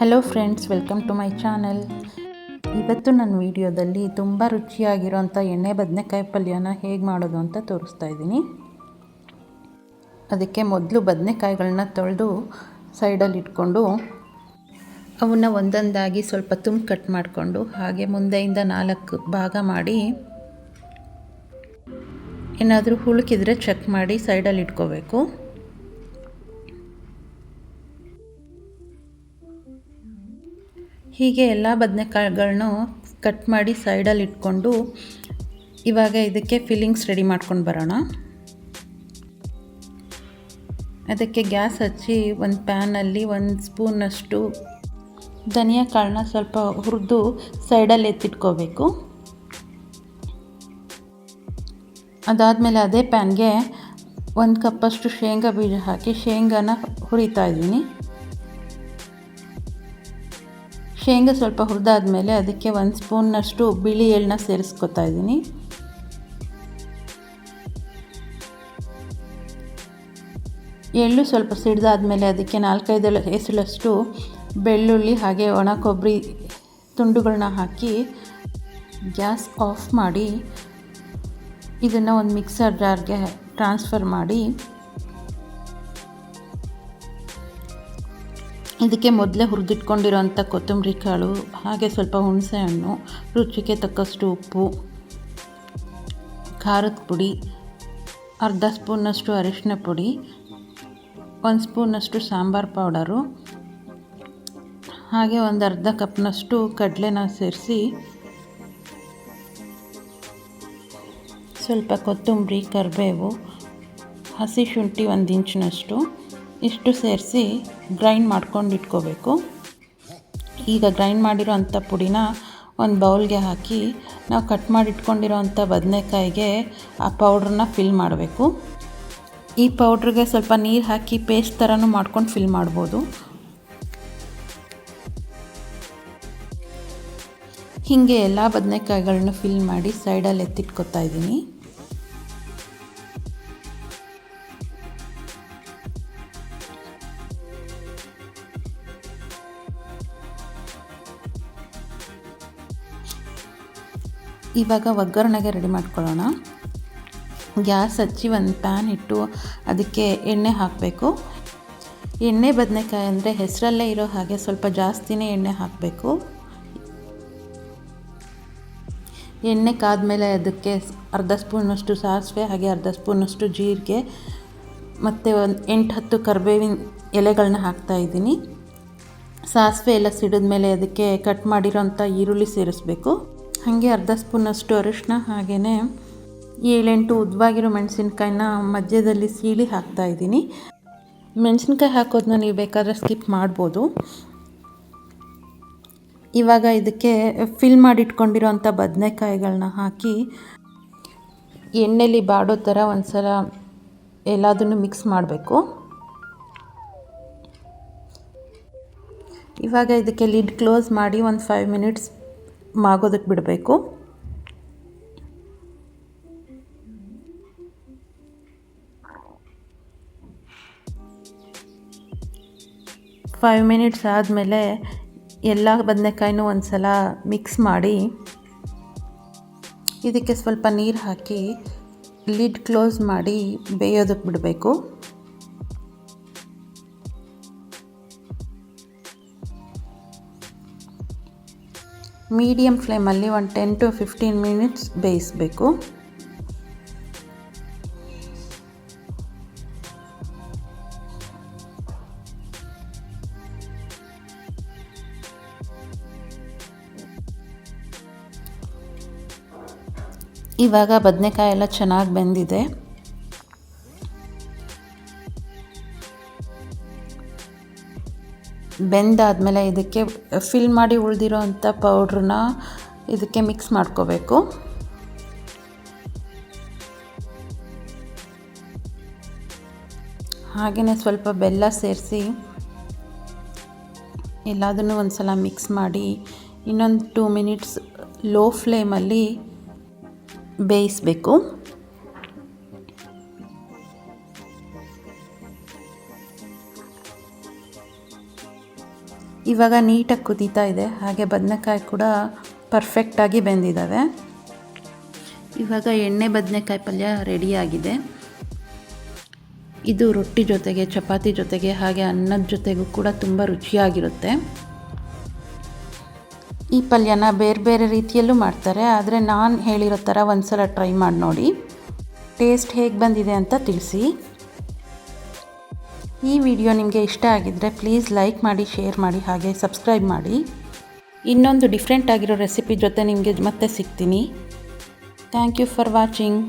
Hello friends welcome to my channel ಇವತ್ತು ನನ್ನ ವಿಡಿಯೋದಲ್ಲಿ ತುಂಬ ರುಚಿಯಾಗಿರೋಂಥ ಎಣ್ಣೆ ಬದನೆಕಾಯಿ ಪಲ್ಯನ ಹೇಗೆ ಮಾಡೋದು ಅಂತ ತೋರಿಸ್ತಾ ಇದ್ದೀನಿ. ಅದಕ್ಕೆ ಮೊದಲು ಬದನೆಕಾಯಿಗಳನ್ನ ತೊಳೆದು ಸೈಡಲ್ಲಿ ಇಟ್ಕೊಂಡು ಅವನ್ನ ಒಂದೊಂದಾಗಿ ಸ್ವಲ್ಪ ತುಂಬ ಕಟ್ ಮಾಡಿಕೊಂಡು ಹಾಗೆ ಮುಂದೆಯಿಂದ ನಾಲ್ಕು ಭಾಗ ಮಾಡಿ ಏನಾದರೂ ಹುಳುಕಿದ್ರೆ ಚೆಕ್ ಮಾಡಿ ಸೈಡಲ್ಲಿ ಇಟ್ಕೋಬೇಕು. ಹೀಗೆ ಎಲ್ಲ ಬದನೆಕಾಯಿಗಳನ್ನು ಕಟ್ ಮಾಡಿ ಸೈಡಲ್ಲಿ ಇಟ್ಕೊಂಡು ಇವಾಗ ಇದಕ್ಕೆ ಫಿಲ್ಲಿಂಗ್ಸ್ ರೆಡಿ ಮಾಡ್ಕೊಂಡು ಬರೋಣ. ಅದಕ್ಕೆ ಗ್ಯಾಸ್ ಹಚ್ಚಿ ಒಂದು ಪ್ಯಾನಲ್ಲಿ ಒಂದು ಸ್ಪೂನಷ್ಟು ಧನಿಯಾ ಕಾಳನ್ನ ಸ್ವಲ್ಪ ಹುರಿದು ಸೈಡಲ್ಲಿ ಎತ್ತಿಟ್ಕೋಬೇಕು. ಅದಾದಮೇಲೆ ಅದೇ ಪ್ಯಾನ್ಗೆ ಒಂದು ಕಪ್ಪಷ್ಟು ಶೇಂಗಾ ಬೀಜ ಹಾಕಿ ಶೇಂಗಾನ ಹುರಿತಾ ಇದ್ದೀನಿ. ಶೇಂಗಾ ಸ್ವಲ್ಪ ಹುರಿದಾದ್ಮೇಲೆ ಅದಕ್ಕೆ ಒಂದು ಸ್ಪೂನ್ನಷ್ಟು ಬಿಳಿ ಎಳ್ಳನ್ನ ಸೇರಿಸ್ಕೊತಾ ಇದ್ದೀನಿ. ಎಳ್ಳು ಸ್ವಲ್ಪ ಸಿಡಿದಾದ್ಮೇಲೆ ಅದಕ್ಕೆ ನಾಲ್ಕೈದು ಎಸಳಷ್ಟು ಬೆಳ್ಳುಳ್ಳಿ ಹಾಗೆ ಒಣ ಕೊಬ್ಬರಿ ತುಂಡುಗಳನ್ನ ಹಾಕಿ ಗ್ಯಾಸ್ ಆಫ್ ಮಾಡಿ ಇದನ್ನು ಒಂದು ಮಿಕ್ಸರ್ ಜಾರ್ಗೆ ಟ್ರಾನ್ಸ್ಫರ್ ಮಾಡಿ ಇದಕ್ಕೆ ಮೊದಲೇ ಹುರಿದಿಟ್ಕೊಂಡಿರೋಂಥ ಕೊತ್ತಂಬರಿ ಕಾಳು, ಹಾಗೆ ಸ್ವಲ್ಪ ಹುಣಸೆ ಹಣ್ಣು ರುಚಿಗೆ ತಕ್ಕಷ್ಟು ಉಪ್ಪು, ಖಾರದ ಪುಡಿ, ಅರ್ಧ ಸ್ಪೂನಷ್ಟು ಅರಿಶಿನ ಪುಡಿ, ಒಂದು ಸ್ಪೂನಷ್ಟು ಸಾಂಬಾರು ಪೌಡರು, ಹಾಗೆ ಒಂದು ಅರ್ಧ ಕಪ್ನಷ್ಟು ಕಡಲೆನ ಸೇರಿಸಿ ಸ್ವಲ್ಪ ಕೊತ್ತಂಬರಿ, ಕರಿಬೇವು, ಹಸಿ ಶುಂಠಿ ಒಂದು ಇಂಚಿನಷ್ಟು. ಇಷ್ಟು ಸೇರಿಸಿ ಗ್ರೈಂಡ್ ಮಾಡ್ಕೊಂಡು ಇಟ್ಕೋಬೇಕು. ಈಗ ಗ್ರೈಂಡ್ ಮಾಡಿರೋ ಅಂಥ ಪುಡಿನ ಒಂದು ಬೌಲ್ಗೆ ಹಾಕಿ ನಾವು ಕಟ್ ಮಾಡಿ ಇಟ್ಕೊಂಡಿರೋ ಅಂಥ ಬದನೆಕಾಯಿಗೆ ಆ ಪೌಡ್ರನ್ನ ಫಿಲ್ ಮಾಡಬೇಕು. ಈ ಪೌಡ್ರಿಗೆ ಸ್ವಲ್ಪ ನೀರು ಹಾಕಿ ಪೇಸ್ಟ್ ಥರನೂ ಮಾಡ್ಕೊಂಡು ಫಿಲ್ ಮಾಡ್ಬೋದು. ಹೀಗೆ ಎಲ್ಲ ಬದನೆಕಾಯಿಗಳನ್ನ ಫಿಲ್ ಮಾಡಿ ಸೈಡಲ್ಲಿ ಎತ್ತಿಟ್ಕೊತಾ ಇದ್ದೀನಿ. ಇವಾಗ ಒಗ್ಗರಣೆಗೆ ರೆಡಿ ಮಾಡ್ಕೊಳ್ಳೋಣ. ಗ್ಯಾಸ್ ಹಚ್ಚಿ ಒಂದು ಪ್ಯಾನ್ ಇಟ್ಟು ಅದಕ್ಕೆ ಎಣ್ಣೆ ಹಾಕಬೇಕು. ಎಣ್ಣೆ ಬದನೆಕಾಯಿ ಅಂದರೆ ಹೆಸರಲ್ಲೇ ಇರೋ ಹಾಗೆ ಸ್ವಲ್ಪ ಜಾಸ್ತಿನೇ ಎಣ್ಣೆ ಹಾಕಬೇಕು. ಎಣ್ಣೆ ಕಾದ್ಮೇಲೆ ಅದಕ್ಕೆ ಅರ್ಧ ಸ್ಪೂನಷ್ಟು ಸಾಸಿವೆ, ಹಾಗೆ ಅರ್ಧ ಸ್ಪೂನಷ್ಟು ಜೀರಿಗೆ, ಮತ್ತು ಒಂದು ಎಂಟು ಹತ್ತು ಕರಿಬೇವಿನ ಎಲೆಗಳನ್ನ ಹಾಕ್ತಾಯಿದ್ದೀನಿ ಸಾಸಿವೆ ಎಲ್ಲ ಸಿಡಿದ ಮೇಲೆ ಅದಕ್ಕೆ ಕಟ್ ಮಾಡಿರೋಂಥ ಈರುಳ್ಳಿ ಸೇರಿಸ್ಬೇಕು. ಹಾಗೆ ಅರ್ಧ ಸ್ಪೂನಷ್ಟು ಅರಿಶಿನ ಹಾಗೆಯೇ ಏಳೆಂಟು ಉದ್ದವಾಗಿರೋ ಮೆಣಸಿನ್ಕಾಯಿನ ಮಧ್ಯದಲ್ಲಿ ಸೀಳಿ ಹಾಕ್ತಾಯಿದ್ದೀನಿ ಮೆಣಸಿನ್ಕಾಯಿ ಹಾಕೋದನ್ನ ನೀವು ಬೇಕಾದರೆ ಸ್ಕಿಪ್ ಮಾಡ್ಬೋದು. ಇವಾಗ ಇದಕ್ಕೆ ಫಿಲ್ ಮಾಡಿಟ್ಕೊಂಡಿರೋಂಥ ಬದನೆಕಾಯಿಗಳನ್ನ ಹಾಕಿ ಎಣ್ಣೆಲಿ ಬಾಡೋ ಥರ ಒಂದು ಸಲ ಎಲ್ಲದನ್ನು ಮಿಕ್ಸ್ ಮಾಡಬೇಕು. ಇವಾಗ ಇದಕ್ಕೆ ಲಿಡ್ ಕ್ಲೋಸ್ ಮಾಡಿ ಒಂದು ಫೈವ್ ಮಿನಿಟ್ಸ್ ಮಾಗೋದಕ್ಕೆ ಬಿಡಬೇಕು. ಫೈವ್ ಮಿನಿಟ್ಸ್ ಆದಮೇಲೆ ಎಲ್ಲ ಬದನೆಕಾಯಿನೂ ಒಂದು ಸಲ ಮಿಕ್ಸ್ ಮಾಡಿ, ಇದಕ್ಕೆ ಸ್ವಲ್ಪ ನೀರು ಹಾಕಿ ಲಿಡ್ ಕ್ಲೋಸ್ ಮಾಡಿ ಬೇಯೋದಕ್ಕೆ ಬಿಡಬೇಕು. ಮೀಡಿಯಮ್ ಫ್ಲೇಮಲ್ಲಿ ಒಂದು ಟೆನ್ ಟು ಫಿಫ್ಟೀನ್ ಮಿನಿಟ್ಸ್ ಬೇಯಿಸಬೇಕು. ಇವಾಗ ಬದನೆಕಾಯಿ ಎಲ್ಲ ಚೆನ್ನಾಗಿ ಬೆಂದಿದೆ. ಬೆಂದಾದಮೇಲೆ ಇದಕ್ಕೆ ಫಿಲ್ ಮಾಡಿ ಉಳಿದಿರೋ ಅಂಥ ಪೌಡ್ರನ್ನ ಇದಕ್ಕೆ ಮಿಕ್ಸ್ ಮಾಡ್ಕೋಬೇಕು. ಹಾಗೆಯೇ ಸ್ವಲ್ಪ ಬೆಲ್ಲ ಸೇರಿಸಿ ಎಲ್ಲದನ್ನು ಒಂದು ಸಲ ಮಿಕ್ಸ್ ಮಾಡಿ ಇನ್ನೊಂದು ಟೂ ಮಿನಿಟ್ಸ್ ಲೋ ಫ್ಲೇಮಲ್ಲಿ ಬೇಯಿಸಬೇಕು. ಇವಾಗ ನೀಟಾಗಿ ಕುದೀತಾ ಇದೆ. ಹಾಗೆ ಬದನೆಕಾಯಿ ಕೂಡ ಪರ್ಫೆಕ್ಟಾಗಿ ಬೆಂದಿದ್ದಾವೆ. ಇವಾಗ ಎಣ್ಣೆ ಬದನೆಕಾಯಿ ಪಲ್ಯ ರೆಡಿಯಾಗಿದೆ ಇದು ರೊಟ್ಟಿ ಜೊತೆಗೆ, ಚಪಾತಿ ಜೊತೆಗೆ, ಹಾಗೆ ಅನ್ನದ ಜೊತೆಗೂ ಕೂಡ ತುಂಬ ರುಚಿಯಾಗಿರುತ್ತೆ. ಈ ಪಲ್ಯನ ಬೇರೆ ಬೇರೆ ರೀತಿಯಲ್ಲೂ ಮಾಡ್ತಾರೆ. ಆದರೆ ನಾನು ಹೇಳಿರೋ ಥರ ಒಂದು ಸಲ ಟ್ರೈ ಮಾಡಿ ನೋಡಿ. ಟೇಸ್ಟ್ ಹೇಗೆ ಬಂದಿದೆ ಅಂತ ತಿಳಿಸಿ. ಈ ವಿಡಿಯೋ ನಿಮಗೆ ಇಷ್ಟ ಆಗಿದ್ದರೆ ಪ್ಲೀಸ್ ಲೈಕ್ ಮಾಡಿ ಶೇರ್ ಮಾಡಿ, ಹಾಗೆ ಸಬ್ಸ್ಕ್ರೈಬ್ ಮಾಡಿ. ಇನ್ನೊಂದು ಡಿಫ್ರೆಂಟ್ ಆಗಿರೋ ರೆಸಿಪಿ ಜೊತೆ ನಿಮಗೆ ಮತ್ತೆ ಸಿಗ್ತೀನಿ. Thank you for watching